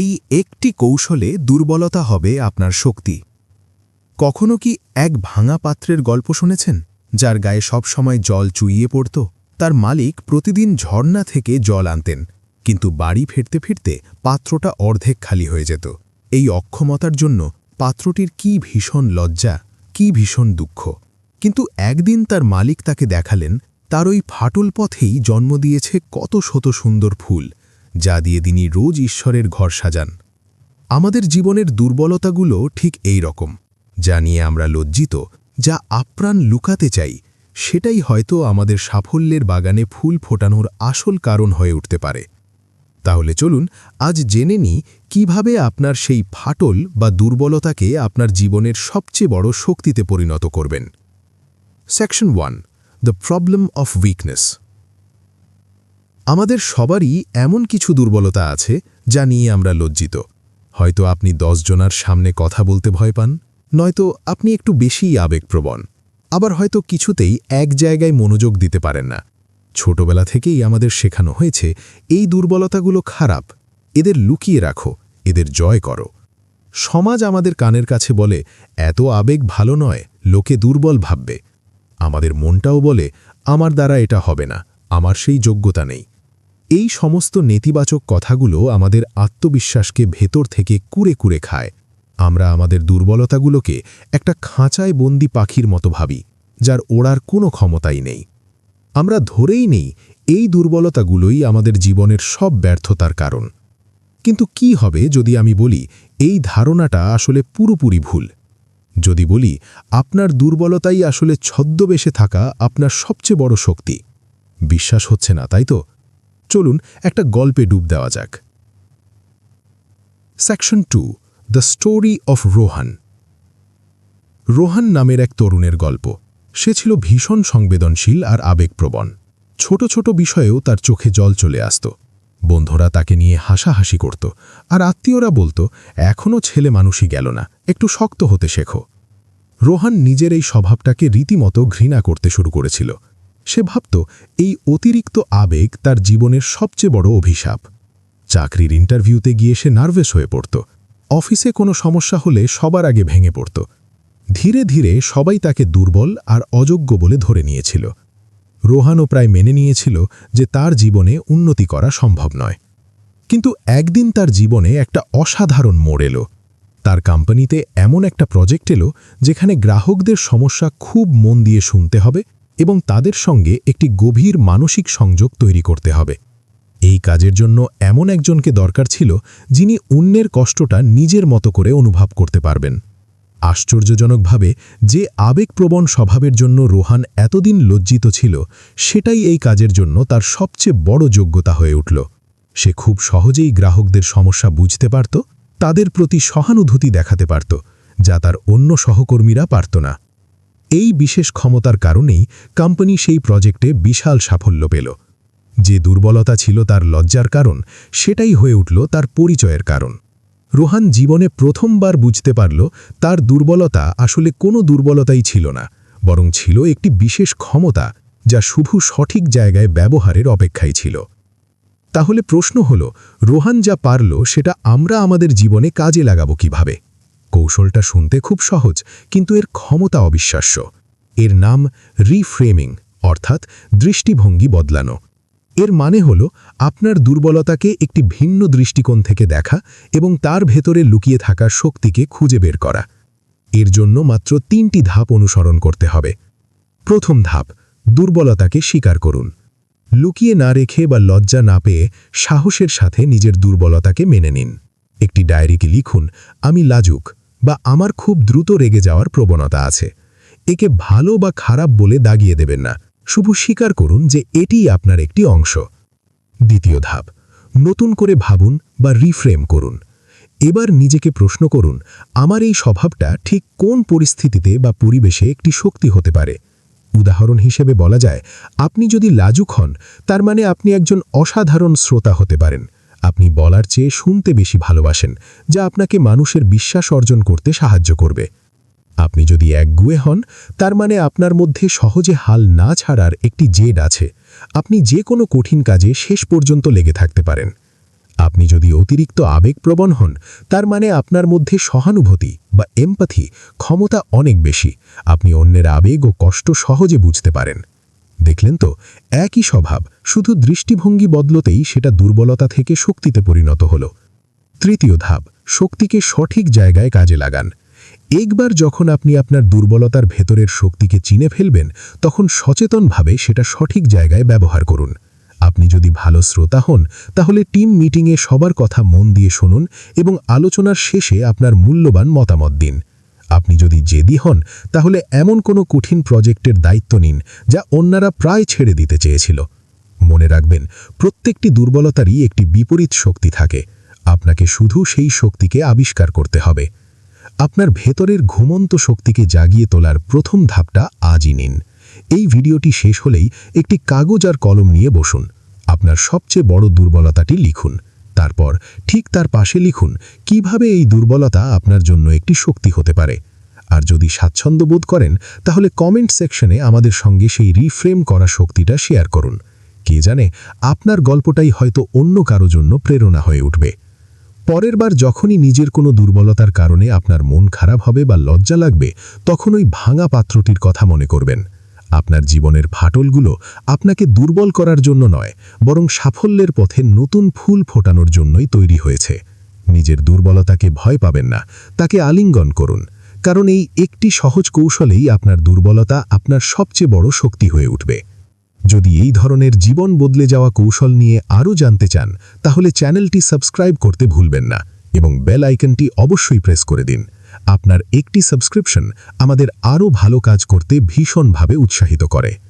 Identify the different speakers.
Speaker 1: এই একটি কৌশলে দুর্বলতা হবে আপনার শক্তি। কখনো কি এক ভাঙা পাত্রের গল্প শুনেছেন, যার গায়ে সবসময় জল চুইয়ে পড়ত? তার মালিক প্রতিদিন ঝর্ণা থেকে জল আনতেন, কিন্তু বাড়ি ফিরতে ফিরতে পাত্রটা অর্ধেক খালি হয়ে যেত। এই অক্ষমতার জন্য পাত্রটির কি ভীষণ লজ্জা, কি ভীষণ দুঃখ। কিন্তু একদিন তার মালিক তাকে দেখালেন, তার ওই ফাটল পথেই জন্ম দিয়েছে কত শত সুন্দর ফুল। যা দিয়ে তিনি রোজ ঈশ্বরের ঘর সাজান। আমাদের জীবনের দুর্বলতাগুলো ঠিক এই রকম, যা নিয়ে আমরা লজ্জিত, যা আপ্রাণ লুকাতে চাই, সেটাই হয়তো আমাদের সাফল্যের বাগানে ফুল ফোটানোর আসল কারণ হয়ে উঠতে পারে। তাহলে চলুন আজ জেনে নিই কীভাবে আপনার সেই ফাটল বা দুর্বলতাকে আপনার জীবনের সবচেয়ে বড় শক্তিতে পরিণত করবেন। Section one, the problem of weakness. আমাদের সবারই এমন কিছু দুর্বলতা আছে যা নিয়ে আমরা লজ্জিত। হয়তো আপনি জনার সামনে কথা বলতে ভয় পান, নয়তো আপনি একটু বেশিই আবেগপ্রবণ। আবার হয়তো কিছুতেই এক জায়গায় মনোযোগ দিতে পারেন না। ছোটবেলা থেকেই আমাদের শেখানো হয়েছে, এই দুর্বলতাগুলো খারাপ, এদের লুকিয়ে রাখো, এদের জয় করো। সমাজ আমাদের কানের কাছে বলে, এত আবেগ ভালো নয়, লোকে দুর্বল ভাববে। আমাদের মনটাও বলে, আমার দ্বারা এটা হবে না, আমার সেই যোগ্যতা নেই। এই সমস্ত নেতিবাচক কথাগুলো আমাদের আত্মবিশ্বাসকে ভেতর থেকে কুরে কুরে খায়। আমরা আমাদের দুর্বলতাগুলোকে একটা খাঁচায় বন্দি পাখির মতো ভাবি, যার ওড়ার কোনো ক্ষমতাই নেই। আমরা ধরেই নেই এই দুর্বলতাগুলোই আমাদের জীবনের সব ব্যর্থতার কারণ। কিন্তু কি হবে যদি আমি বলি, এই ধারণাটা আসলে পুরোপুরি ভুল। যদি বলি, আপনার দুর্বলতাই আসলে ছদ্মবেশে থাকা আপনার সবচেয়ে বড় শক্তি। বিশ্বাস হচ্ছে না, তাই তো? চলুন একটা গল্পে ডুব দেওয়া যাক। Section two the story of Rohan Rohan নামের এক তরুণের গল্প। সে ছিল ভীষণ সংবেদনশীল আর আবেগপ্রবণ। ছোট ছোট বিষয়েও তার চোখে জল চলে আসত। বন্ধুরা তাকে নিয়ে হাসাহাসি করত আর আত্মীয়রা বলতো এখনও ছেলে মানুষই গেল না, একটু শক্ত হতে শেখো। রোহান নিজের এই স্বভাবটাকে রীতিমতো ঘৃণা করতে শুরু করেছিল। সে ভাবত এই অতিরিক্ত আবেগ তার জীবনের সবচেয়ে বড় অভিশাপ। চাকরির ইন্টারভিউতে গিয়ে সে নার্ভাস হয়ে পড়ত। অফিসে কোনো সমস্যা হলে সবার আগে ভেঙে পড়ত। ধীরে ধীরে সবাই তাকে দুর্বল আর অযোগ্য বলে ধরে নিয়েছিল। রোহানও প্রায় মেনে নিয়েছিল যে তার জীবনে উন্নতি করা সম্ভব নয়। কিন্তু একদিন তার জীবনে একটা অসাধারণ মোড় এলো। তার কোম্পানিতে এমন একটা প্রজেক্ট এলো যেখানে গ্রাহকদের সমস্যা খুব মন দিয়ে শুনতে হবে এবং তাদের সঙ্গে একটি গভীর মানসিক সংযোগ তৈরি করতে হবে। এই কাজের জন্য এমন একজনকে দরকার ছিল যিনি অন্যের কষ্টটা নিজের মতো করে অনুভব করতে পারবেন। আশ্চর্যজনকভাবে যে আবেগপ্রবণ স্বভাবের জন্য রোহান এতদিন লজ্জিত ছিল, সেটাই এই কাজের জন্য তার সবচেয়ে বড় যোগ্যতা হয়ে উঠল। সে খুব সহজেই গ্রাহকদের সমস্যা বুঝতে পারত, তাদের প্রতি সহানুভূতি দেখাতে পারত, যা তার অন্য সহকর্মীরা পারত না। এই বিশেষ ক্ষমতার কারণেই কোম্পানি সেই প্রজেক্টে বিশাল সাফল্য পেল। যে দুর্বলতা ছিল তার লজ্জার কারণ, সেটাই হয়ে উঠল তার পরিচয়ের কারণ। রোহান জীবনে প্রথমবার বুঝতে পারল তার দুর্বলতা আসলে কোনো দুর্বলতাই ছিল না, বরং ছিল একটি বিশেষ ক্ষমতা যা শুধু সঠিক জায়গায় ব্যবহারের অপেক্ষায় ছিল। তাহলে প্রশ্ন হল, রোহান যা পারল সেটা আমরা আমাদের জীবনে কাজে লাগাবো কীভাবে? কৌশলটা শুনতে খুব সহজ, কিন্তু এর ক্ষমতা অবিশ্বাস্য। এর নাম রিফ্রেমিং অর্থাৎ দৃষ্টিভঙ্গি বদলানো। এর মানে হল, আপনার দুর্বলতাকে একটি ভিন্ন দৃষ্টিকোণ থেকে দেখা এবং তার ভেতরে লুকিয়ে থাকা শক্তিকে খুঁজে বের করা। এর জন্য মাত্র তিনটি ধাপ অনুসরণ করতে হবে। প্রথম ধাপ, দুর্বলতাকে স্বীকার করুন। লুকিয়ে না রেখে বা লজ্জা না পেয়ে সাহসের সাথে নিজের দুর্বলতাকে মেনে নিন। একটি ডায়েরিকে লিখুন, আমি লাজুক। বা আমার খুব দ্রুত রেগে যাওয়ার প্রবণতা আছে। একে ভালো বা খারাপ বলে দাগিয়ে দেবেন না। শুধু স্বীকার করুন যে এটিই আপনার একটি অংশ। দ্বিতীয় ধাপ, নতুন করে ভাবুন বা রিফ্রেম করুন। এবার নিজেকে প্রশ্ন করুন, আমার এই স্বভাবটা ঠিক কোন পরিস্থিতিতে বা পরিবেশে একটি শক্তি হতে পারে? উদাহরণ হিসেবে বলা যায়, আপনি যদি লাজুক হন, তার মানে আপনি একজন অসাধারণ শ্রোতা হতে পারেন। আপনি বলার চেয়ে শুনতে বেশি ভালোবাসেন, যা আপনাকে মানুষের বিশ্বাস অর্জন করতে সাহায্য করবে। আপনি যদি একগুয়ে হন, তার মানে আপনার মধ্যে সহজে হাল না ছাড়ার একটি জেড আছে। আপনি যে কোনো কঠিন কাজে শেষ পর্যন্ত লেগে থাকতে পারেন। আপনি যদি অতিরিক্ত আবেগপ্রবণ হন, তার মানে আপনার মধ্যে সহানুভূতি বা এমপাথি ক্ষমতা অনেক বেশি। আপনি অন্যের আবেগ ও কষ্ট সহজে বুঝতে পারেন। দেখলেন তো, একই স্বভাব, শুধু দৃষ্টিভঙ্গি বদলতেই সেটা দুর্বলতা থেকে শক্তিতে পরিণত হল। তৃতীয় ধাপ, শক্তিকে সঠিক জায়গায় কাজে লাগান। একবার যখন আপনি আপনার দুর্বলতার ভেতরের শক্তিকে চিনে ফেলবেন, তখন সচেতনভাবে সেটা সঠিক জায়গায় ব্যবহার করুন। আপনি যদি ভালো শ্রোতা হন, তাহলে টিম মিটিংয়ে সবার কথা মন দিয়ে শুনুন এবং আলোচনার শেষে আপনার মূল্যবান মতামত দিন। আপনি যদি জেদি হন, তাহলে এমন কোনো কঠিন প্রজেক্টের দায়িত্ব নিন যা অন্যরা প্রায় ছেড়ে দিতে চেয়েছিল। মনে রাখবেন, প্রত্যেকটি দুর্বলতারই একটি বিপরীত শক্তি থাকে। আপনাকে শুধু সেই শক্তিকে আবিষ্কার করতে হবে। আপনার ভেতরের ঘুমন্ত শক্তিকে জাগিয়ে তোলার প্রথম ধাপটা আজই নিন। এই ভিডিওটি শেষ হলেই একটি কাগজ আর কলম নিয়ে বসুন। আপনার সবচেয়ে বড় দুর্বলতাটি লিখুন। তারপর ঠিক তার পাশে লিখুন, কীভাবে এই দুর্বলতা আপনার জন্য একটি শক্তি হতে পারে? আর যদি স্বাচ্ছন্দ্য বোধ করেন, তাহলে কমেন্ট সেকশনে আমাদের সঙ্গে সেই রিফ্রেম করা শক্তিটা শেয়ার করুন। কে জানে, আপনার গল্পটাই হয়তো অন্য কারও জন্য প্রেরণা হয়ে উঠবে। পরের বার যখনই নিজের কোনো দুর্বলতার কারণে আপনার মন খারাপ হবে বা লজ্জা লাগবে, তখন ওই ভাঙা পাত্রটির কথা মনে করবেন। আপনার জীবনের ফাটলগুলো আপনাকে দুর্বল করার জন্য নয়, বরং সাফল্যের পথে নতুন ফুল ফোটানোর জন্যই তৈরি হয়েছে। নিজের দুর্বলতাকে ভয় পাবেন না, তাকে আলিঙ্গন করুন, কারণ এই একটি সহজ কৌশলেই আপনার দুর্বলতা আপনার সবচেয়ে বড় শক্তি হয়ে উঠবে। যদি এই ধরনের জীবন বদলে যাওয়া কৌশল নিয়ে আরও জানতে চান, তাহলে চ্যানেলটি সাবস্ক্রাইব করতে ভুলবেন না এবং বেল আইকনটি অবশ্যই প্রেস করে দিন। আপনার একটি সাবস্ক্রিপশন আমাদের আরও ভালো কাজ করতে ভীষণভাবে উৎসাহিত করে।